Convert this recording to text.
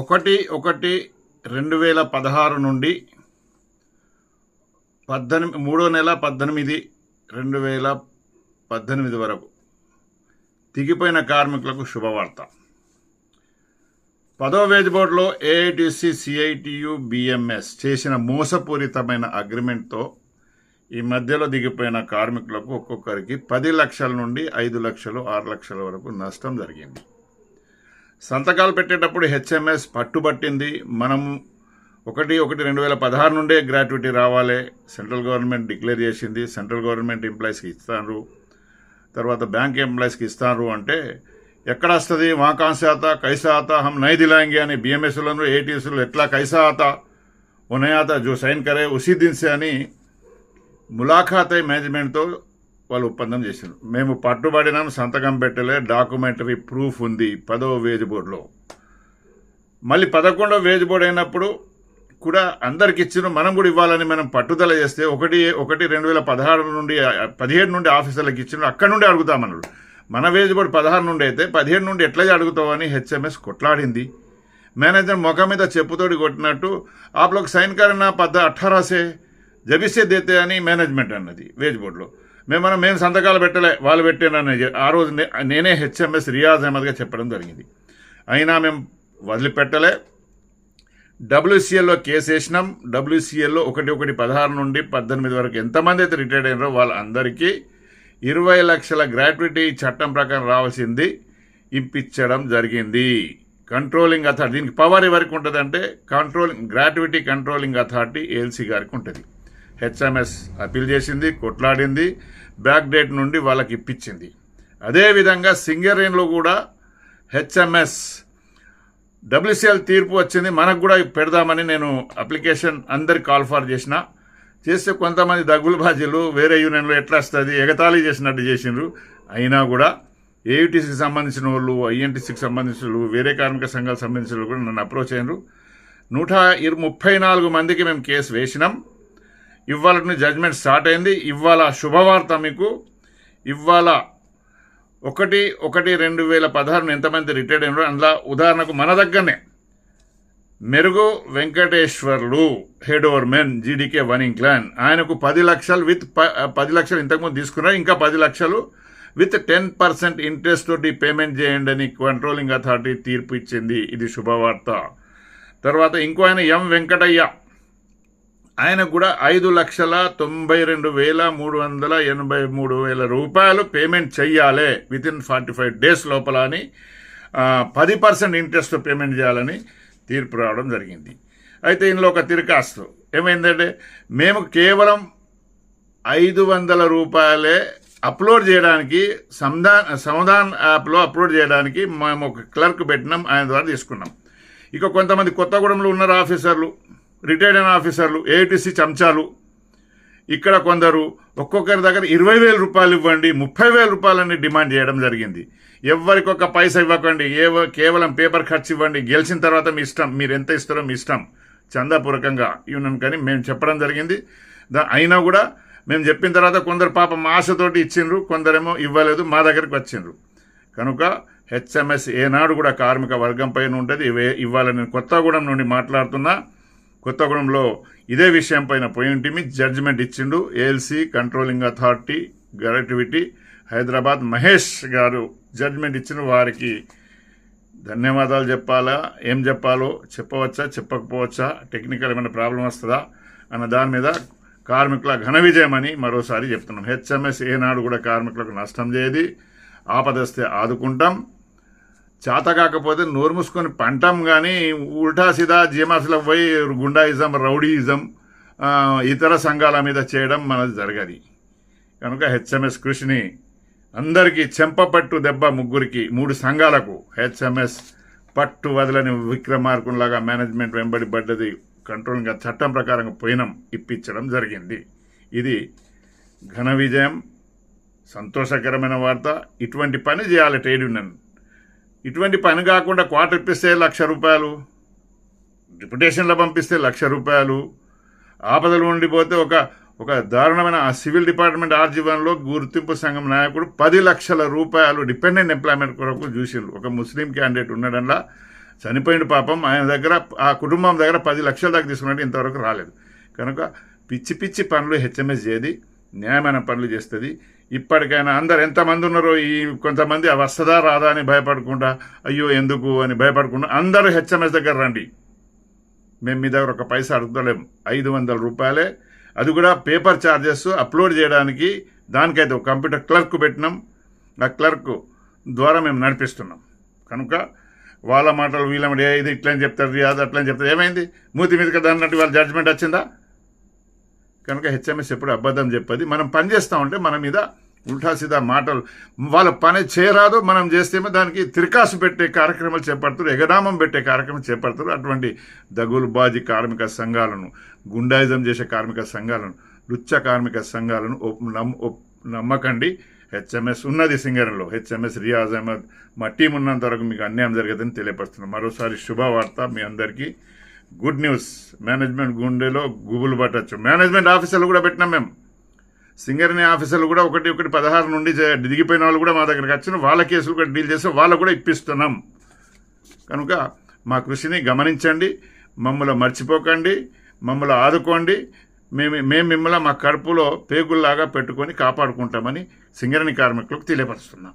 ఒకటి ఒకటి రెండు వేల పదహారు నుండి పద్దెనిమిది మూడో నెల పద్దెనిమిది రెండు వేల పద్దెనిమిది వరకు. తిగిపోయిన కార్మికులకు శుభవార్త. పదో వేజ్ బోర్డులో ఏఐటిసి సిఐటియు బిఎంఎస్ చేసిన మోసపూరితమైన అగ్రిమెంట్తో ఈ మధ్యలో దిగిపోయిన కార్మికులకు ఒక్కొక్కరికి పది లక్షల నుండి ఐదు లక్షలు ఆరు లక్షల వరకు నష్టం జరిగింది. సంతకాలు పెట్టేటప్పుడు హెచ్ఎంఎస్ పట్టుబట్టింది. మనం ఒకటి ఒకటి రెండు వేల పదహారు నుండే గ్రాట్యుటీ రావాలి. సెంట్రల్ గవర్నమెంట్ డిక్లేర్ చేసింది. సెంట్రల్ గవర్నమెంట్ ఎంప్లాయీస్కి ఇస్తారు. తర్వాత బ్యాంక్ ఎంప్లాయీస్కి ఇస్తారు అంటే ఎక్కడ వస్తుంది? మా కైసాత ఆతా హమ్ నై దిలాంగి అని బిఎంఎస్లను ఏటీఎస్లు ఎట్లా కైసా ఉనయాత జో సైన్ కరే ఉసీ దిన్సే అని ములాఖాత్ మేనేజ్మెంట్తో వాళ్ళు ఒప్పందం చేశారు. మేము పట్టుబడినాం సంతకం పెట్టలే డాక్యుమెంటరీ ప్రూఫ్ ఉంది పదో వేజ్ బోర్డులో. మళ్ళీ పదకొండవ వేజ్ బోర్డు అయినప్పుడు కూడా అందరికి ఇచ్చిన మనం కూడా ఇవ్వాలని మనం పట్టుదల చేస్తే ఒకటి ఒకటి రెండు వేల పదహారు నుండి పదిహేడు నుండి ఆఫీసర్లకు ఇచ్చిన అక్కడ నుండి అడుగుతామన్నాడు మన వేజ్ బోర్డు పదహారు నుండి అయితే పదిహేడు నుండి ఎట్లా అడుగుతామని హెచ్ఎంఎస్ కొట్లాడింది. మేనేజర్ ముఖం మీద చెప్పుతోటి కొట్టినట్టు ఆపలోకి సైన్ కరన్నా పద్ద అఠారాసే జబిస్తే దేతే అని మేనేజ్మెంట్ అన్నది వేజ్ బోర్డులో. మేము మనం మేము సంతకాలు పెట్టలే వాళ్ళు పెట్టానని ఆ రోజు నేనే హెచ్ఎంఎస్ రియాజ్ అహ్మద్గా చెప్పడం జరిగింది. అయినా మేము వదిలిపెట్టలే. డబ్ల్యూసీఎల్లో కేసు వేసినాం. డబ్ల్యూసీఎల్లో ఒకటి ఒకటి పదహారు నుండి పద్దెనిమిది వరకు ఎంతమంది అయితే రిటైర్డ్ అయినారో వాళ్ళందరికీ ఇరవై లక్షల గ్రాట్యుటీ చట్టం ప్రకారం రావాల్సింది ఇప్పించడం జరిగింది. కంట్రోలింగ్ అథారిటీ దీనికి పవర్ ఎవరికి ఉంటుంది అంటే controlling gratuity controlling authority ALC గారికి ఉంటుంది. హెచ్ఎంఎస్ అప్పీల్ చేసింది కొట్లాడింది బ్యాక్ డేట్ నుండి వాళ్ళకి ఇప్పించింది. అదేవిధంగా సింగరేన్లో కూడా హెచ్ఎంఎస్ డబ్ల్యూసీఎల్ తీర్పు వచ్చింది. మనకు కూడా పెడదామని నేను అప్లికేషన్ అందరికి కాల్ ఫార్ చేసిన. చేస్తే కొంతమంది దగ్గులు బాజీలు వేరే యూనియన్లో ఎట్లా వస్తుంది ఎగతాళి చేసినట్టు చేసిండ్రు. అయినా కూడా ఏయుటీసీకి సంబంధించిన వాళ్ళు ఐఎన్టీసీకి సంబంధించిన వాళ్ళు వేరే కార్మిక సంఘాలకు సంబంధించిన వాళ్ళు కూడా నన్ను అప్రోచ్ అయినరు. నూట ఇరు ముప్పై నాలుగు మందికి మేము కేసు వేసినాం. ఇవాళ జడ్జ్మెంట్ స్టార్ట్ అయింది. ఇవాళ శుభవార్త మీకు. ఇవాళ ఒకటి ఒకటి రెండు వేల పదహారు ఎంతమంది రిటైర్డ్ అయినారో అందులో ఉదాహరణకు మన దగ్గరనే Merugu Venkateswarlu head overman GDK one ఇంక్లాన్ ఆయనకు పది లక్షలు విత్ ప- పది లక్షలు ఇంతకుముందు తీసుకున్నారు. ఇంకా పది లక్షలు విత్ టెన్ పర్సెంట్ ఇంట్రెస్ట్ తోటి పేమెంట్ చేయండి అని కంట్రోలింగ్ అథారిటీ తీర్పు ఇచ్చింది. ఇది శుభవార్త. తర్వాత ఇంకో ఆయన ఎం వెంకటయ్య. ఆయనకు కూడా ఐదు లక్షల తొంభై రెండు వేల మూడు వందల ఎనభై మూడు వేల రూపాయలు పేమెంట్ చెయ్యాలి within forty five days లోపల అని పది పర్సెంట్ ఇంట్రెస్ట్ పేమెంట్ చేయాలని తీర్పు రావడం జరిగింది. అయితే ఇందులో ఒక తిరకాస్తు. ఏమైందంటే మేము కేవలం ఐదు వందల రూపాయలే అప్లోడ్ చేయడానికి సంధాన్ సమాధాన్ యాప్లో అప్లోడ్ చేయడానికి మేము ఒక క్లర్క్ పెట్టినాం ఆయన ద్వారా తీసుకున్నాం. ఇక కొంతమంది కొత్తగూడెంలో ఉన్నారు ఆఫీసర్లు. రిటైర్డ్ అయిన ఆఫీసర్లు ఏఐటీసీ చెంచాలు. ఇక్కడ కొందరు ఒక్కొక్కరి దగ్గర ఇరవై వేల రూపాయలు ఇవ్వండి ముప్పై వేల రూపాయలని డిమాండ్ చేయడం జరిగింది. ఎవరికొక ఒక ఇవ్వకండి ఏ కేవలం పేపర్ ఖర్చు ఇవ్వండి గెలిచిన తర్వాత మీ ఇష్టం మీరు ఎంత ఇస్తారో మీ ఇష్టం. చందాపూర్వకంగా ఇవ్వను కానీ మేము చెప్పడం జరిగింది. దా అయినా కూడా మేము చెప్పిన తర్వాత కొందరు పాపం ఆశతోటి ఇచ్చిండ్రు కొందరేమో ఇవ్వలేదు మా దగ్గరికి వచ్చిండ్రు. కనుక హెచ్ఎంఎస్ ఏనాడు కూడా కార్మిక వర్గం పైన ఉంటుంది ఇవే ఇవ్వాలని నేను కొత్తగూడెం నుండి మాట్లాడుతున్నా. కొత్తగూడెంలో ఇదే విషయం పైన పోయింటిమి జడ్జిమెంట్ ఇచ్చిండు ఏఎల్సీ కంట్రోలింగ్ అథారిటీ గరెక్టివిటీ హైదరాబాద్ మహేష్ గారు జడ్జిమెంట్ ఇచ్చిన వారికి ధన్యవాదాలు చెప్పాలా? ఏం చెప్పాలో? చెప్పవచ్చా? చెప్పకపోవచ్చా? టెక్నికల్ ఏమైనా ప్రాబ్లం వస్తుందా? అన్న దాని మీద కార్మికుల ఘన విజయం అని మరోసారి చెప్తున్నాం. హెచ్ఎంఎస్ ఏనాడు కూడా కార్మికులకు నష్టం చేయది. ఆపదస్తే ఆదుకుంటాం. చేత కాకపోతే నోరు మూసుకొని పంటాం కానీ ఉల్టా సీదా జీమాసుల పోయి గుండాయిజం రౌడీయిజం ఇతర సంఘాల మీద చేయడం మనది జరగది. కనుక హెచ్ఎంఎస్ కృషిని అందరికీ చెంపపట్టు దెబ్బ ముగ్గురికి మూడు సంఘాలకు హెచ్ఎంఎస్ పట్టు వదలని విక్రమార్కుల్లాగా మేనేజ్మెంట్ వెంబడి పడ్డది కంట్రోల్గా చట్టం ప్రకారం పోయినం ఇప్పించడం జరిగింది. ఇది ఘన విజయం సంతోషకరమైన వార్త. ఇటువంటి పని చేయాలి ట్రేడ్ యూనియన్. ఇటువంటి పని కాకుండా క్వార్టర్ ఇప్పిస్తే లక్ష రూపాయలు డిప్యుటేషన్లో పంపిస్తే లక్ష రూపాయలు ఆపదలు ఉండిపోతే ఒక ఒక దారుణమైన ఆ సివిల్ డిపార్ట్మెంట్ ఆర్జీవన్లో గుర్తింపు సంఘం నాయకుడు పది లక్షల రూపాయలు డిపెండెంట్ ఎంప్లాయ్మెంట్ కొరకు చూసిండ్రు ఒక ముస్లిం క్యాండిడేట్ ఉండడంలా చనిపోయిన పాపం ఆయన దగ్గర ఆ కుటుంబం దగ్గర పది లక్షల దాకా తీసుకున్నట్టు ఇంతవరకు రాలేదు. కనుక పిచ్చి పిచ్చి పనులు హెచ్ఎంఎస్ చేయది న్యాయమైన పనులు చేస్తుంది ఇప్పటికైనా అందరు ఎంతమంది ఉన్నారో ఈ కొంతమంది అవి వస్తుందా రాదా అని భయపడకుండా అయ్యో ఎందుకు అని భయపడకుండా అందరూ హెచ్ఎంఎస్ దగ్గర రండి. మేము మీ దగ్గర ఒక పైసా అడుగుతలేము. ఐదు వందల రూపాయలే. అది కూడా పేపర్ ఛార్జెస్ అప్లోడ్ చేయడానికి దానికైతే ఒక కంప్యూటర్ క్లర్క్ పెట్టినాం. ఆ క్లర్క్ ద్వారా మేము నడిపిస్తున్నాం. కనుక వాళ్ళ మాటలు వీళ్ళ ఇది ఇట్లా అని చెప్తారు అది అట్లా అని చెప్తారు. ఏమైంది? మూతి మీద కదా అన్నట్టు వాళ్ళ జడ్జ్మెంట్ వచ్చిందా? కనుక హెచ్ఎంఎస్ ఎప్పుడు అబద్ధం చెప్పది. మనం పనిచేస్తూ ఉంటే మన మీద ఉల్టా సీదా మాటలు. వాళ్ళ పని చేయరాదు మనం చేస్తేమో దానికి తిరకాసు పెట్టే కార్యక్రమాలు చేపడుతారు ఎగనామం పెట్టే కార్యక్రమం చేపడతారు. అటువంటి దగులుబాజీ కార్మిక సంఘాలను గుండాయిజం చేసే కార్మిక సంఘాలను లుచ్చ కార్మిక సంఘాలను ఒప్- నమ్- ఒప్- నమ్మకండి. హెచ్ఎంఎస్ ఉన్నది సింగరంలో హెచ్ఎంఎస్ రియాజ్ అహ్మద్ మా టీం ఉన్నంత వరకు మీకు అన్యాయం జరగదని తెలియపరుస్తున్నాం. మరోసారి శుభవార్త మీ అందరికీ. Good news. మేనేజ్మెంట్ గుండెలో గుబులు పట్టచ్చు. మేనేజ్మెంట్ ఆఫీసర్లు కూడా పెట్టినాం మేము. సింగరేణి ఆఫీసర్లు కూడా ఒకటి ఒకటి పదహారు నుండి దిగిపోయిన వాళ్ళు కూడా మా దగ్గరికి వచ్చిన వాళ్ళ కేసులు కూడా డీల్ చేస్తే వాళ్ళకు కూడా ఇప్పిస్తున్నాం. కనుక మా కృషిని గమనించండి మమ్మల్ని మర్చిపోకండి మమ్మల్ని ఆదుకోండి మేము మేము మిమ్మల్ని మా కడుపులో పేగుల్లాగా పెట్టుకొని కాపాడుకుంటామని సింగరణి కార్మికులకు తెలియపరుస్తున్నాం.